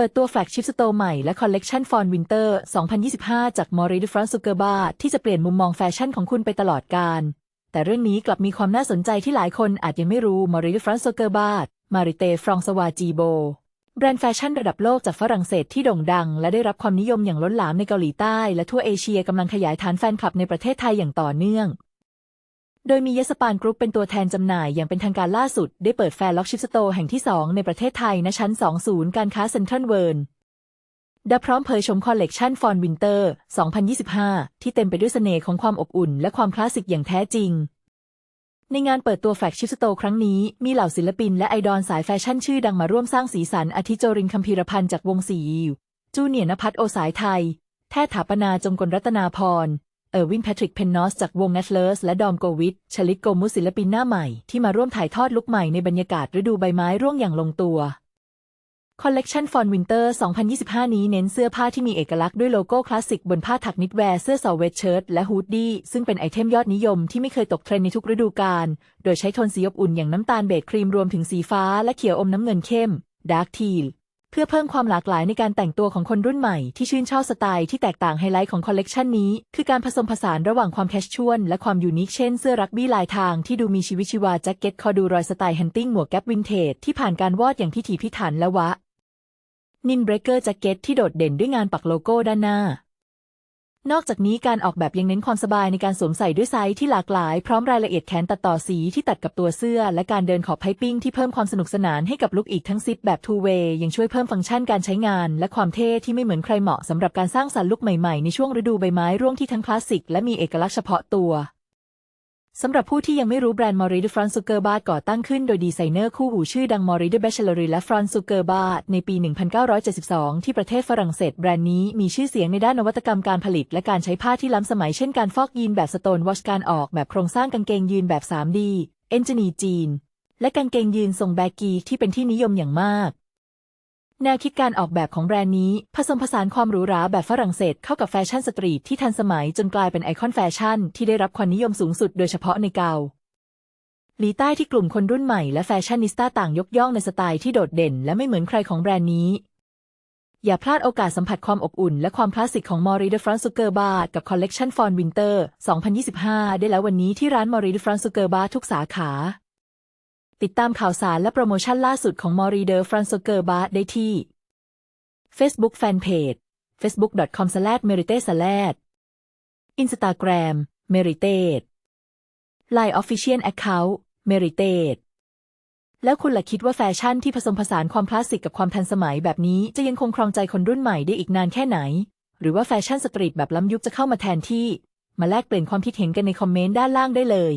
เปิดตัวแฟลกชิพสโตร์ใหม่และคอลเลกชันฟอนวินเตอร์ 2025 จาก m o r i de France Zuckerbar ที่จะเปลี่ยนมุมมองแฟชั่นของคุณไปตลอดกาล แต่เรื่องนี้กลับมีความน่าสนใจที่หลายคนอาจยังไม่รู้ m o r i de France Zuckerbar Marite f r a n c o i s g i b o แบรนด์แฟชั่นระดับโลกจากฝรั่งเศสที่โด่งดัง และได้รับความนิยมอย่างล้นหลามในเกาหลีใต้ และทั่วเอเชียกำลังขยายฐานแฟนคลับในประเทศไทยอย่างต่อเนื่อง โดยมียสปานกรุ๊ปเป็นตัวแทนจำหน่ายอย่างเป็นทางการล่าสุด ได้เปิดแฟร์ล็อกชิปสโตร์แห่งที่ 2 ในประเทศไทยณชั้น 2 ศูนย์การค้าเซ็นทรัลเวิร์ดาพร้อมเผยชมคอลเลกชันฟอนวินเตอร์ 2025 ที่เต็มไปด้วยเสน่ห์ของความอบอุ่น และความคลาสสิกอย่างแท้จริง ในงานเปิดตัวแฟลกชิปสโตร์ครั้งนี้ มีเหล่าศิลปินและไอดอลสายแฟชั่นชื่อดังมาร่วมสร้างสีสันอาทิโจรินคัมพีรพันธ์จากวงสียิวจูเนียร์นภัทรโอสายไทย แท้ถาปนาจงกลรัตนาพร เออร์วินแพทริกเพนนอสจากวง n น t เลอร์สและดอมโกวิทชลิตโกมุสศิลปินหน้าใหม่ที่มาร่วมถ่ายทอดลุคใหม่ในบรรยากาศฤดูใบไม้ร่วงอย่างลงตัว คอลเลกชันฟอนวินเตอร์ 2025 นี้เน้นเสื้อผ้าที่มีเอกลักษณ์ด้วยโลโก้คลาสสิกบนผ้าถักนิตแวร์เสื้อซอเวตเชิ้ตและฮูดดี้ซึ่งเป็นไอเทมยอดนิยมที่ไม่เคยตกเทรนในทุกฤดูกาลโดยใช้โทนสีอบอุ่นอย่างน้ำตาลเบจครีมรวมถึงสีฟ้าและเขียวอมน้ำเงินเข้มดาร์กทีล เพื่อเพิ่มความหลากหลายในการแต่งตัวของคนรุ่นใหม่ที่ชื่นชอบสไตล์ที่แตกต่างไฮไลท์ของคอลเลกชันนี้ คือการผสมผสานระหว่างความแคชชวลและความยูนิคเช่นเสื้อรักบี้ลายทางที่ดูมีชีวิตชีวาแจ็คเก็ตคอดูรอยสไตล์ฮันติงหมวกแก๊ปวินเทจที่ผ่านการวอดอย่างพิถีพิถันและวะนินเบรกเกอร์แจ็คเก็ตที่โดดเด่นด้วยงานปักโลโก้ด้านหน้า นอกจากนี้การออกแบบยังเน้นความสบายในการสวมใส่ด้วยไซส์ที่หลากหลาย พร้อมรายละเอียดแขนตัดต่อสีที่ตัดกับตัวเสื้อ และการเดินขอบไพปิ้งที่เพิ่มความสนุกสนานให้กับลุคอีกทั้งซิปแบบทูเวย์ยังช่วยเพิ่มฟังก์ชันการใช้งาน และความเท่ที่ไม่เหมือนใครเหมาะสำหรับการสร้างสรรค์ลุคใหม่ๆ ในช่วงฤดูใบไม้ร่วงที่ทั้งคลาสสิกและมีเอกลักษณ์เฉพาะตัว สำหรับผู้ที่ยังไม่รู้แบรนด์มอริ de France Zuckerbar ก่อตั้งขึ้นโดยดีไซเนอร์คู่หูชื่อดังมอริ de Bachellerie และ Franz Zuckerbar ในปี 1972 ที่ประเทศฝรั่งเศสแบรนด์นี้มีชื่อเสียงในด้านนวัตกรรมการผลิต และการใช้ผ้าที่ล้ำสมัยเช่นการฟอกยีนแบบสโตนวอชการออกแบบโครงสร้างกางเกงยีนแบบ 3D เอนจินีจีน และกางเกงยีนทรงแบกีที่เป็นที่นิยมอย่างมาก แนวคิดการออกแบบของแบรนด์นี้ ผสมผสานความหรูหราแบบฝรั่งเศสเข้ากับแฟชั่นสตรีทที่ทันสมัยจนกลายเป็นไอคอนแฟชั่นที่ได้รับความนิยมสูงสุดโดยเฉพาะในเกาหลีใต้ที่กลุ่มคนรุ่นใหม่และแฟชั่นนิสต้าต่างยกย่องในสไตล์ที่โดดเด่นและไม่เหมือนใครของแบรนด์นี้ อย่าพลาดโอกาสสัมผัสความอบอุ่นและความคลาสสิกของ m o r i de France Zuckerbar กับคอลเลกชัน Fawn Winter 2025 ได้แล้ววันนี้ที่ร้าน m o r i de France Zuckerbar ทุกสาขา ติดตามข่าวสารและโปรโมชั่นล่าสุดของ m o r i de France Zuckerbar ได้ที่ Facebook Fanpage facebook.com/merite Instagram Meritate Line Official Account Meritate แล้วคุณล่ะคิดว่าแฟชั่นที่ผสมผสานความคลาสสิกกับความทันสมัยแบบนี้จะยังคงครองใจคนรุ่นใหม่ได้อีกนานแค่ไหน หรือว่าแฟชั่นสตรีทแบบล้ำยุคจะเข้ามาแทนที่ มาแลกเปลี่ยนความคิดเห็นกันในคอมเมนต์ด้านล่างได้เลย